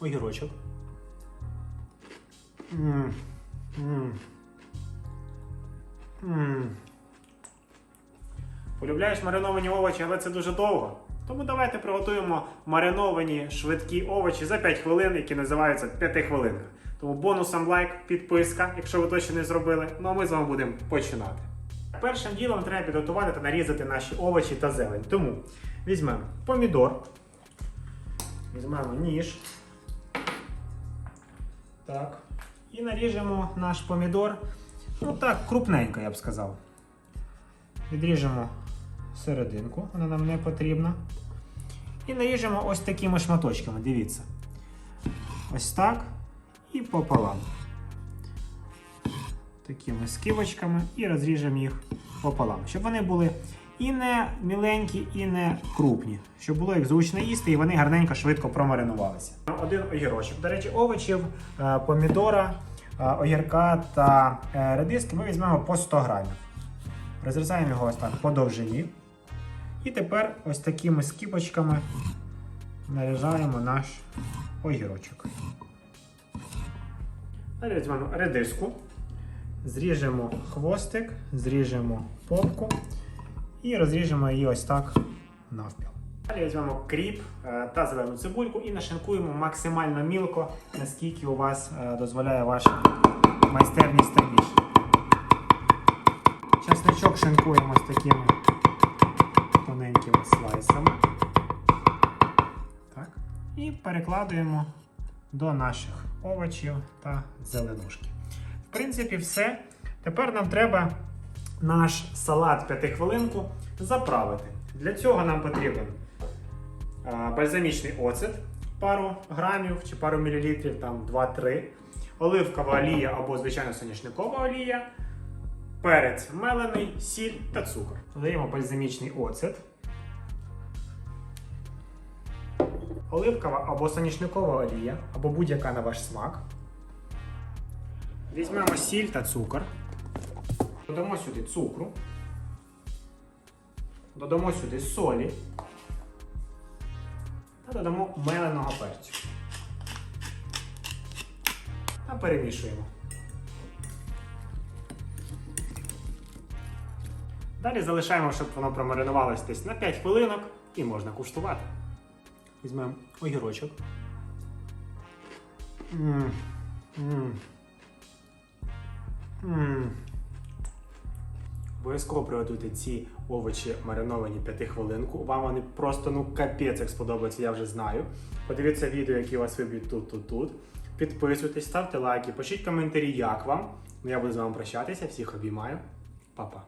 огірочок. М, м. М. Полюбляєш мариновані овочі, але це дуже довго. Тому давайте приготуємо мариновані швидкі овочі за 5 хвилин, які називаються 5 хвилинка. Тому бонусом лайк, підписка, якщо ви то ще не зробили. Ну а ми з вами будемо починати. Першим ділом треба підготувати та нарізати наші овочі та зелень. Тому візьмемо помідор, візьмемо ніж. Так. І наріжемо наш помідор. Ну так, крупненько, я б сказав. Відріжемо серединку, вона нам не потрібна. І наріжемо ось такими шматочками, дивіться. Ось так. І пополам. Такими скибочками і розріжемо їх пополам. Щоб вони були і не міленькі, і не крупні. Щоб було їх зручно їсти, і вони гарненько швидко промаринувалися. Один огірочок. До речі, овочів, е, помідора, е, огірка та е, редиски ми візьмемо по 100 грамів. Розрізаємо його ось так по довжині. І тепер ось такими скіпочками нарізаємо наш огірочок. Далі візьмемо редиску, зріжемо хвостик, зріжемо попку і розріжемо її ось так навпіл. Далі візьмемо кріп е, та зелену цибульку і нашинкуємо максимально мілко, наскільки у вас е, дозволяє ваша майстерність та ніж. Часничок шинкуємо з такими тоненькими слайсами. Так. І перекладуємо до наших овочів та зеленушки. В принципі, все. Тепер нам треба наш салат 5 хвилинку заправити. Для цього нам потрібен бальзамічний оцет, пару грамів чи пару мілілітрів, там 2-3, оливкова олія або звичайно соняшникова олія, перець мелений, сіль та цукор. Додаємо бальзамічний оцет. Оливкова або соняшникова олія, або будь-яка на ваш смак. Візьмемо сіль та цукор. Додамо сюди цукру. Додамо сюди солі. Додамо меленого перцю. Та перемішуємо. Далі залишаємо, щоб воно промаринувалося десь на 5 хвилинок і можна куштувати. Візьмемо огірочок. М, м. М. Обов'язково приготуйте ці овочі мариновані 5 хвилинку. Вам вони просто ну капець як сподобаються, я вже знаю. Подивіться відео, які у вас виб'ють тут, тут, тут. Підписуйтесь, ставте лайки, пишіть коментарі, як вам. Ну я буду з вами прощатися. Всіх обіймаю. Па-па.